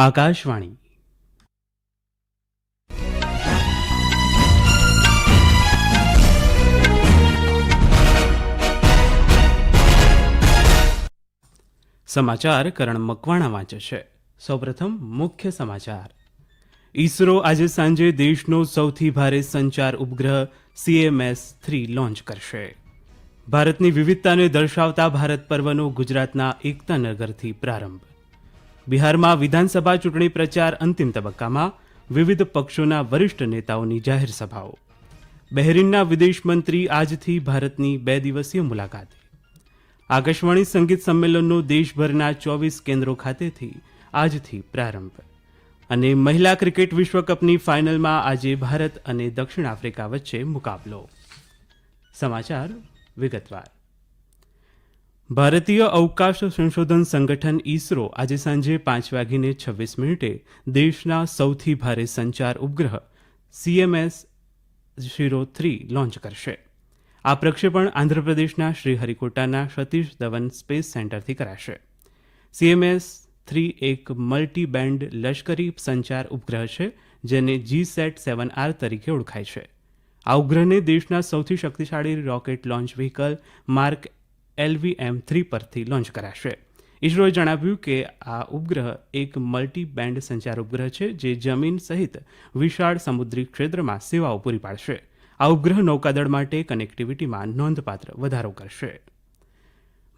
આકાશવાણી. સમાચાર કરણ મકવાણા વાંચે છે. સૌપ્રથમ મુખ્ય સમાચાર. ઈસરો આજે સાંજે દેશનો સૌથી ભારે સંચાર ઉપગ્રહ સીએમએસ થ્રી લોન્ચ કરશે. ભારતની વિવિધતાને દર્શાવતા ભારત પર્વનો ગુજરાતના એકતાનગરથી પ્રારંભ. બિહારમાં વિધાનસભા ચૂંટણી પ્રચાર અંતિમ તબક્કામાં વિવિધ પક્ષોના વરિષ્ઠ નેતાઓની જાહેર સભાઓ. બહેરીનના વિદેશ મંત્રી આજથી ભારતની બે દિવસીય મુલાકાતે. આકાશવાણી સંગીત સંમેલનનો દેશભરના ચોવીસ કેન્દ્રો ખાતેથી આજથી પ્રારંભ. અને મહિલા ક્રિકેટ વિશ્વકપની ફાઇનલમાં આજે ભારત અને દક્ષિણ આફ્રિકા વચ્ચે મુકાબલો. સમાચાર વિગતવાર. ભારતીય અવકાશ સંશોધન સંગઠન ઈસરો આજે સાંજે પાંચ વાગીને છવ્વીસ મિનિટે દેશના સૌથી ભારે સંચાર ઉપગ્રહ સીએમએસ ઝીરો થ્રી લોન્ચ કરશે. આ પ્રક્ષેપણ આંધ્રપ્રદેશના શ્રીહરિકોટાના સતીશ ધવન સ્પેસ સેન્ટરથી કરાશે. સીએમએસ થ્રી એક મલ્ટી બેન્ડ લશ્કરી સંચાર ઉપગ્રહ છે, જેને જી સેટ સેવન આર તરીકે ઓળખાય છે. આ ઉપગ્રહને દેશના સૌથી શક્તિશાળી rocket launch vehicle mark LVM three પરથી લોન્ચ કરાશે. ઇસરોએ જણાવ્યું કે આ ઉપગ્રહ એક મલ્ટી બેન્ડ સંચાર ઉપગ્રહ છે, જે જમીન સહિત વિશાળ સમુદ્રી ક્ષેત્રમાં સેવાઓ પૂરી પાડશે. આ ઉપગ્રહ નૌકાદળ માટે કનેક્ટિવિટીમાં નોંધપાત્ર વધારો કરશે.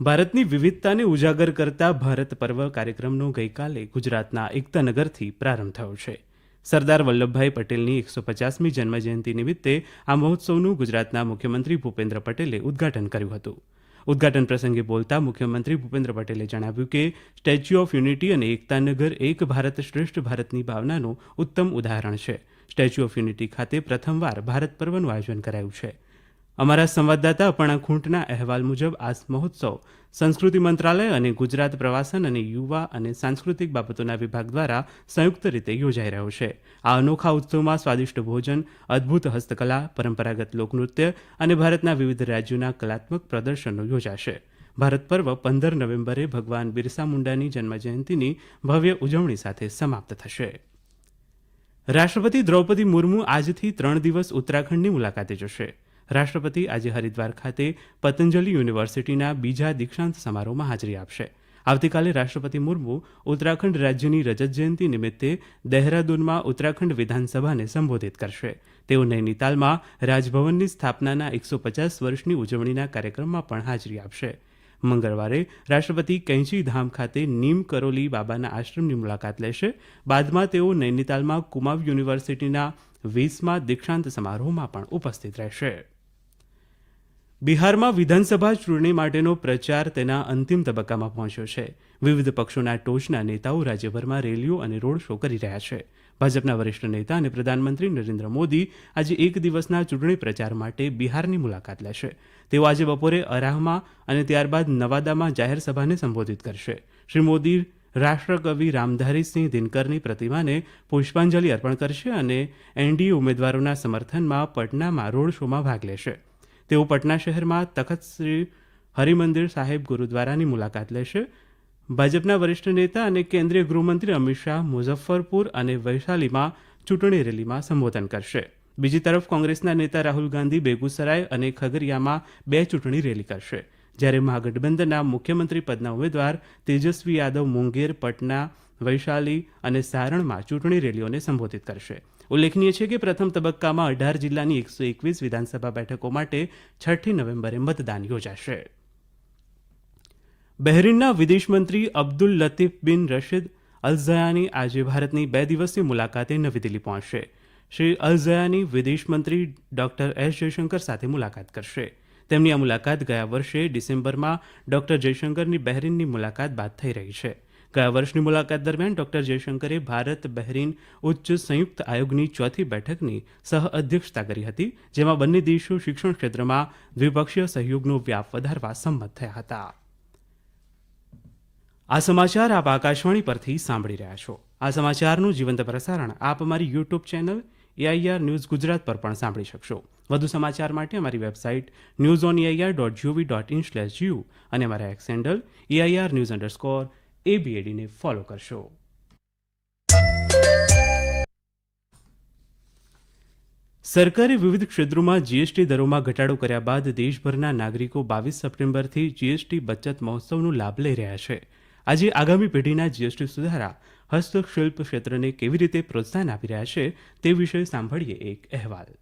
ભારતની વિવિધતાને ઉજાગર કરતા ભારત પર્વ કાર્યક્રમનો ગઈકાલે ગુજરાતના એકતાનગરથી પ્રારંભ થયો છે. સરદાર વલ્લભભાઈ પટેલની એકસો પચાસમી જન્મજયંતિ નિમિત્તે આ મહોત્સવનું ગુજરાતના મુખ્યમંત્રી ભૂપેન્દ્ર પટેલે ઉદ્ઘાટન કર્યું હતું. ઉદ્ઘાટન પ્રસંગે બોલતા મુખ્યમંત્રી ભૂપેન્દ્ર પટેલે જણાવ્યું કે સ્ટેચ્યુ ઓફ યુનિટી અને એકતાનગર એક ભારત શ્રેષ્ઠ ભારતની ભાવનાનું ઉત્તમ ઉદાહરણ છે. સ્ટેચ્યુ ઓફ યુનિટી ખાતે પ્રથમવાર ભારત પર્વનું આયોજન કરાયું છે. અમારા સંવાદદાતા અપર્ણા ખૂંટના અહેવાલ મુજબ આ મહોત્સવ સંસ્કૃતિ મંત્રાલય અને ગુજરાત પ્રવાસન અને યુવા અને સાંસ્કૃતિક બાબતોના વિભાગ દ્વારા સંયુક્ત રીતે યોજાઈ રહ્યો છે. આ અનોખા ઉત્સવમાં સ્વાદિષ્ટ ભોજન, અદ્ભુત હસ્તકલા, પરંપરાગત લોકનૃત્ય અને ભારતના વિવિધ રાજ્યોના કલાત્મક પ્રદર્શનો યોજાશે. ભારત પર્વ પંદર નવેમ્બરે ભગવાન બિરસા મુંડાની જન્મજયંતિની ભવ્ય ઉજવણી સાથે સમાપ્ત થશે. રાષ્ટ્રપતિ દ્રૌપદી મુર્મુ આજથી ત્રણ દિવસ ઉત્તરાખંડની મુલાકાતે જશે. રાષ્ટ્રપતિ આજે હરિદ્વાર ખાતે પતંજલિ યુનિવર્સિટીના બીજા દીક્ષાંત સમારોહમાં હાજરી આપશે. આવતીકાલે રાષ્ટ્રપતિ મુર્મુ ઉત્તરાખંડ રાજ્યની રજત જયંતિ નિમિત્તે દહેરાદૂનમાં ઉત્તરાખંડ વિધાનસભાને સંબોધિત કરશે. તેઓ નૈનીતાલમાં રાજભવનની સ્થાપનાના એકસો પચાસ વર્ષની ઉજવણીના કાર્યક્રમમાં પણ હાજરી આપશે. મંગળવારે રાષ્ટ્રપતિ કેંચી ધામ ખાતે નીમ કરોલી બાબાના આશ્રમની મુલાકાત લેશે. બાદમાં તેઓ નૈનીતાલમાં કુમાવ યુનિવર્સિટીના વીસમાં દીક્ષાંત સમારોહમાં પણ ઉપસ્થિત રહેશે. બિહારમાં વિધાનસભા ચૂંટણી માટેનો પ્રચાર તેના અંતિમ તબક્કામાં પહોંચ્યો છે. વિવિધ પક્ષોના ટોચના નેતાઓ રાજ્યભરમાં રેલીઓ અને રોડ શો કરી રહ્યા છે. ભાજપના વરિષ્ઠ નેતા અને પ્રધાનમંત્રી નરેન્દ્ર મોદી આજે એક દિવસના ચૂંટણી પ્રચાર માટે બિહારની મુલાકાત લેશે. તેઓ આજે બપોરે અરાહમાં અને ત્યારબાદ નવાદામાં જાહેર સભાને સંબોધિત કરશે. શ્રી મોદી રાષ્ટ્રકવિ રામધારીસિંહ દિનકરની પ્રતિમાને પુષ્પાંજલિ અર્પણ કરશે અને એનડીએ ઉમેદવારોના સમર્થનમાં પટનામાં રોડ શોમાં ભાગ લેશે. તેઓ પટના શહેરમાં તખત શ્રી હરિમંદિર સાહેબ ગુરુદ્વારાની મુલાકાત લેશે. ભાજપના વરિષ્ઠ નેતા અને કેન્દ્રીય ગૃહમંત્રી અમિત શાહ મુઝફ્ફરપુર અને વૈશાલીમાં ચૂંટણી રેલીમાં સંબોધન કરશે. બીજી તરફ કોંગ્રેસના નેતા રાહુલ ગાંધી બેગુસરાય અને ખગરિયામાં બે ચૂંટણી રેલી કરશે. જ્યારે મહાગઠબંધનના મુખ્યમંત્રી પદના ઉમેદવાર તેજસ્વી યાદવ મુંગેર, પટના, વૈશાલી અને સારણમાં ચૂંટણી રેલીઓને સંબોધિત કરશે. ઉલ્લેખનીય છે કે પ્રથમ તબક્કામાં અઢાર જિલ્લાની એકસો એકવીસ વિધાનસભા બેઠકો માટે છઠ્ઠી નવેમ્બરે મતદાન યોજાશે. બહેરીનના વિદેશમંત્રી અબ્દુલ લતીફ બિન રશીદ અલઝયાની આજે ભારતની બે દિવસીય મુલાકાતે નવી દિલ્હી પહોંચશે. શ્રી અલઝયાની વિદેશમંત્રી ડોક્ટર એસ જયશંકર સાથે મુલાકાત કરશે. તેમની આ મુલાકાત ગયા વર્ષે ડિસેમ્બરમાં ડોક્ટર જયશંકરની બહેરીનની મુલાકાત બાદ થઈ રહી છે. ગયા વર્ષની મુલાકાત દરમિયાન ડોક્ટર જયશંકરે ભારત બહેરીન ઉચ્ચ સંયુક્ત આયોગની ચોથી બેઠકની સહ અધ્યક્ષતા કરી હતી, જેમાં બંને દેશો શિક્ષણ ક્ષેત્રમાં દ્વિપક્ષીય સહયોગનો વ્યાપ વધારવા સંમત થયા હતા. આ સમાચાર આપ આકાશવાણી પરથી સાંભળી રહ્યા છો. આ સમાચારનું જીવંત પ્રસારણ આપ અમારી YouTube channel AIR news Gujarat પર પણ સાંભળી શકશો. વધુ સમાચાર માટે અમારી website news on AIR dot GOV dot in slash GU અને અમારા X handle AIR news underscore એબીએડીને follow કરશો. સરકારે વિવિધ ક્ષેત્રોમાં જીએસટી દરોમાં ઘટાડો કર્યા બાદ દેશભરના નાગરિકો બાવીસ સપ્ટેમ્બરથી જીએસટી બચત મહોત્સવનો લાભ લઈ રહ્યા છે. આજે આગામી પેઢીના જીએસટી સુધારા હસ્તશિલ્પ ક્ષેત્રને કેવી રીતે પ્રોત્સાહન આપી રહ્યા છે તે વિશે સાંભળીએ એક અહેવાલ.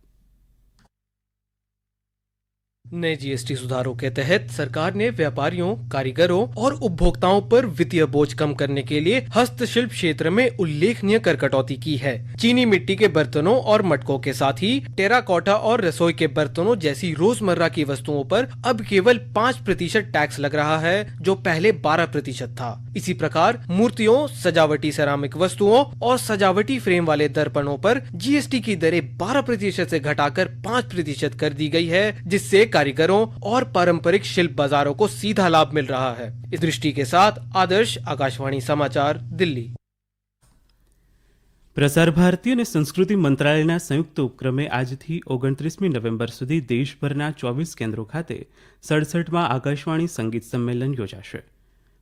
नए जीएसटी सुधारों के तहत सरकार ने व्यापारियों, कारीगरों और उपभोक्ताओं पर वित्तीय बोझ कम करने के लिए हस्तशिल्प क्षेत्र में उल्लेखनीय कर कटौती की है। चीनी मिट्टी के बर्तनों और मटकों के साथ ही टेराकोटा और रसोई के बर्तनों जैसी रोज़मर्रा की वस्तुओं पर अब केवल पाँच प्रतिशत टैक्स लग रहा है, जो पहले बारह प्रतिशत था। इसी प्रकार मूर्तियों, सजावटी सरामिक वस्तुओं और सजावटी फ्रेम वाले दर्पणों पर जीएसटी की दरें बारह प्रतिशत से घटाकर पाँच प्रतिशत कर दी गई है, जिससे कारीगरों और पारंपरिक शिल्प बाजारों को सीधा लाभ मिल रहा है इस दृष्टि के साथ आदर्श आकाशवाणी समाचार दिल्ली પ્રસાર ભારતી અને સંસ્કૃતિ મંત્રાલયના સંયુક્ત ઉપક્રમે આજથી ઓગણત્રીસમી નવેમ્બર સુધી દેશભરના ચોવીસ કેન્દ્રો ખાતે સડસઠમાં આકાશવાણી સંગીત સંમેલન યોજાશે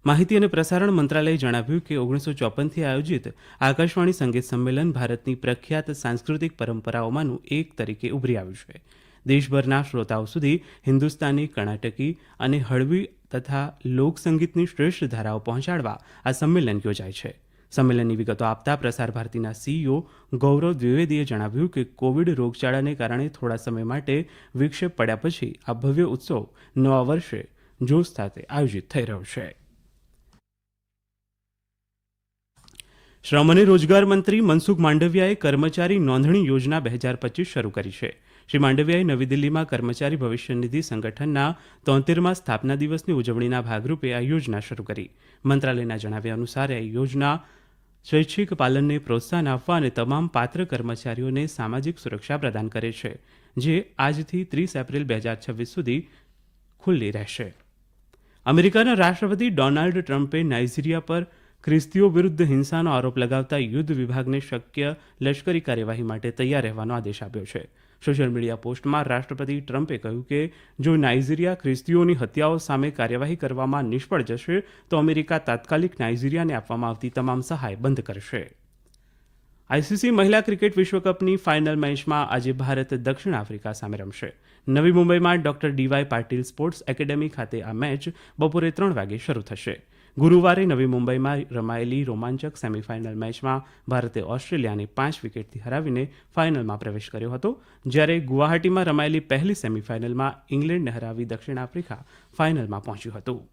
માહિતી અને પ્રસારણ મંત્રાલયે જણાવ્યું કે ઓગણીસો ચોપનથી આયોજિત આકાશવાણી સંગીત સંમેલન ભારતની પ્રખ્યાત સાંસ્કૃતિક પરંપરાઓમાંનું એક તરીકે ઉભરી આવ્યું છે દેશભરના શ્રોતાઓ સુધી હિન્દુસ્તાની કર્ણાટકી અને હળવી તથા લોકસંગીતની શ્રેષ્ઠ ધારાઓ પહોંચાડવા આ સંમેલન યોજાય છે. સંમેલનની વિગતો આપતા પ્રસાર ભારતીના સીઈઓ ગૌરવ દ્વિવેદીએ જણાવ્યું કે કોવિડ રોગચાળાને કારણે થોડા સમય માટે વિક્ષેપ પડ્યા પછી આ ભવ્ય ઉત્સવ નવા વર્ષે જોશ સાથે આયોજિત થઈ રહ્યો છે. શ્રમ અને રોજગાર મંત્રી મનસુખ માંડવિયાએ કર્મચારી નોંધણી યોજના બે હજાર પચીસ શરૂ કરી છે. શ્રી માંડવિયાએ નવી દિલ્હીમાં કર્મચારી ભવિષ્ય નિધિ સંગઠનના તોતેરમાં સ્થાપના દિવસની ઉજવણીના ભાગરૂપે આ યોજના શરૂ કરી. મંત્રાલયના જણાવ્યા અનુસાર આ યોજના સ્વૈચ્છિક પાલનને પ્રોત્સાહન આપવા અને તમામ પાત્ર કર્મચારીઓને સામાજિક સુરક્ષા પ્રદાન કરે છે, જે આજથી ત્રીસ એપ્રિલ બે હજાર છવ્વીસ સુધી ખુલ્લી રહેશે. અમેરિકાના રાષ્ટ્રપતિ ડોનાલ્ડ ટ્રમ્પે નાઇજીરિયા પર ખ્રિસ્તીઓ વિરુદ્ધ હિંસાનો આરોપ લગાવતા યુદ્ધ વિભાગને શક્ય લશ્કરી કાર્યવાહી માટે તૈયાર રહેવાનો આદેશ આપ્યો છે. સોશિયલ મીડિયા પોસ્ટમાં રાષ્ટ્રપતિ ટ્રમ્પે કહ્યું કે, જો નાઇજીરિયા ખ્રિસ્તીઓની હત્યાઓ સામે કાર્યવાહી કરવામાં નિષ્ફળ જશે, તો અમેરિકા તાત્કાલિક નાઇજીરિયાને આપવામાં આવતી તમામ સહાય બંધ કરશે. આઈસીસી મહિલા ક્રિકેટ વિશ્વકપની ફાઇનલ મેચમાં આજે ભારત દક્ષિણ આફ્રિકા સામે રમશે. નવી મુંબઈમાં doctor D Y Patil sports academy ખાતે આ મેચ બપોરે ત્રણ વાગે શરૂ થશે. ગુરુવારે નવી મુંબઈમાં રમાયેલી રોમાંચક સેમીફાઇનલ મેચમાં ભારતે ઓસ્ટ્રેલિયાને પાંચ વિકેટથી હરાવીને ફાઇનલમાં પ્રવેશ કર્યો હતો. જ્યારે ગુવાહાટીમાં રમાયેલી પહેલી સેમીફાઇનલમાં ઇંગ્લેન્ડને હરાવી દક્ષિણ આફ્રિકા ફાઇનલમાં પહોંચ્યું હતું.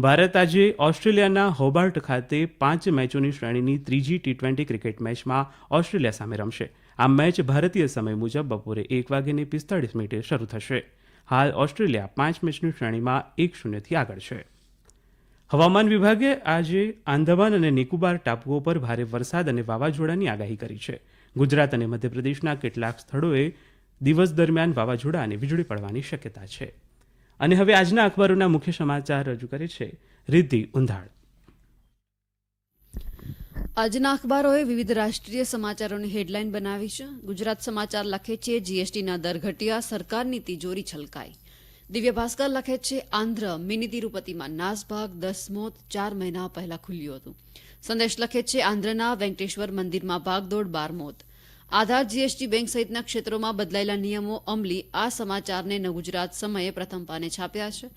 ભારત આજે ઓસ્ટ્રેલિયાના હોબાર્ટ ખાતે પાંચ મેચોની શ્રેણીની ત્રીજી ટી ટ્વેન્ટી ક્રિકેટ મેચમાં ઓસ્ટ્રેલિયા સામે રમશે. આ મેચ ભારતીય સમય મુજબ બપોરે એક વાગ્યાની પિસ્તાળીસ મિનિટે શરૂ થશે. હાલ ઓસ્ટ્રેલિયા પાંચ મેચની શ્રેણીમાં એક શૂન્યથી આગળ છે. હવામાન વિભાગે આજે આંદામાન અને નિકોબાર ટાપુઓ પર ભારે વરસાદ અને વાવાઝોડાની આગાહી કરી છે. ગુજરાત અને મધ્યપ્રદેશના કેટલાક સ્થળોએ દિવસ દરમિયાન વાવાઝોડા અને વીજળી પડવાની શક્યતા છે. અને હવે આજના અખબારોના મુખ્ય સમાચાર રજૂ કરે છે રિદ્ધિ ઉંધાળ. આજના અખબારોએ વિવિધ રાષ્ટ્રીય સમાચારોની હેડલાઇન બનાવી છે. ગુજરાત સમાચાર લખે છે, જીએસટીના દર ઘટ્યા, સરકારની તિજોરી છલકાઈ. દિવ્ય ભાસ્કર લખે છે, આંધ્ર મિની તિરુપતિમાં નાસભાગ દસ મોત ચાર મહિના પહેલા ખુલ્યું હતું. સંદેશ લખે છે, આંધ્રના વેંકટેશ્વર મંદિરમાં ભાગદોડ બાર મોત. આધાર જીએસટી બેંક સહિતના ક્ષેત્રોમાં બદલાયેલા નિયમો અમલી આ સમાચારને નવગુજરાત ગુજરાત સમયે પ્રથમ પાને છાપ્યા છે.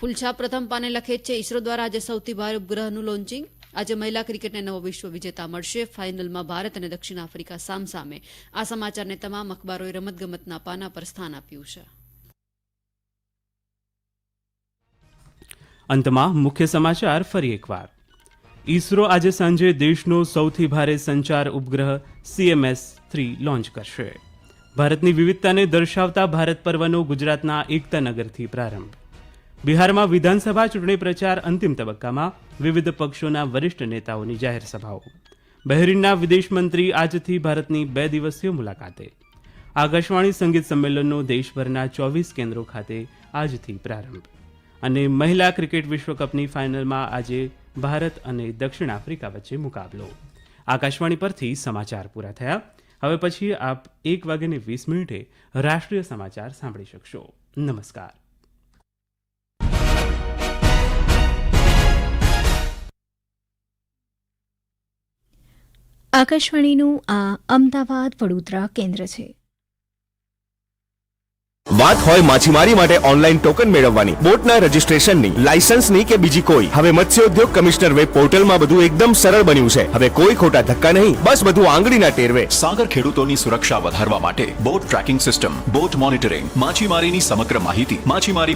ફૂલછાપ પ્રથમ પાને લખે છે, ઇસરો દ્વારા આજે સૌથી ભારે ઉપગ્રહનું લોન્ચિંગ. આજે મહિલા ક્રિકેટને નવો વિશ્વ વિજેતા મળશે. ફાઇનલમાં ભારત અને દક્ષિણ આફ્રિકા સામસામે. આ સમાચારને તમામ અખબારોએ રમતગમતના પાના પર સ્થાન આપ્યું છે. અંતમાં મુખ્ય સમાચાર ફરી એકવાર. ઇસરો આજે સાંજે દેશનો સૌથી ભારે સંચાર ઉપગ્રહ સીએમએસ થ્રી લોન્ચ કરશે. ભારતની વિવિધતાને દર્શાવતા ભારત પર્વનો ગુજરાતના એકતાનગરથી પ્રારંભ. બિહારમાં વિધાનસભા ચૂંટણી પ્રચાર અંતિમ તબક્કામાં વિવિધ પક્ષોના વરિષ્ઠ નેતાઓની જાહેર સભાઓ. બહેરીનના વિદેશ મંત્રી આજથી ભારતની બે દિવસીય મુલાકાતે. આકાશવાણી સંગીત સંમેલનનો દેશભરના ચોવીસ કેન્દ્રો ખાતે આજથી પ્રારંભ. અને મહિલા ક્રિકેટ વિશ્વકપની ફાઇનલમાં આજે ભારત અને દક્ષિણ આફ્રિકા વચ્ચે મુકાબલો. આકાશવાણી પરથી સમાચાર પૂરા થયા. હવે પછી આપ એક વાગ્યાને વીસ મિનિટે રાષ્ટ્રીય સમાચાર સાંભળી શકશો. નમસ્કાર. આકાશવાણીનું આ અમદાવાદ વડોદરા કેન્દ્ર છે. વાત હોય માછીમારી માટે ઓનલાઈન ટોકન મેળવવાની. બોટના રજીસ્ટ્રેશનની લાયસન્સની કે બીજી કોઈ. હવે મત્સ્યોદ્યોગ કમિશનર વેબ પોર્ટલમાં બધું એકદમ સરળ બન્યું છે. હવે કોઈ ખોટા ધક્કા નહીં, બસ બધું આંગળીના ટેરવે. સાગર ખેડૂતોની સુરક્ષા વધારવા માટે boat tracking system, boat monitoring, માછીમારીની સમગ્ર માહિતી, માછીમારી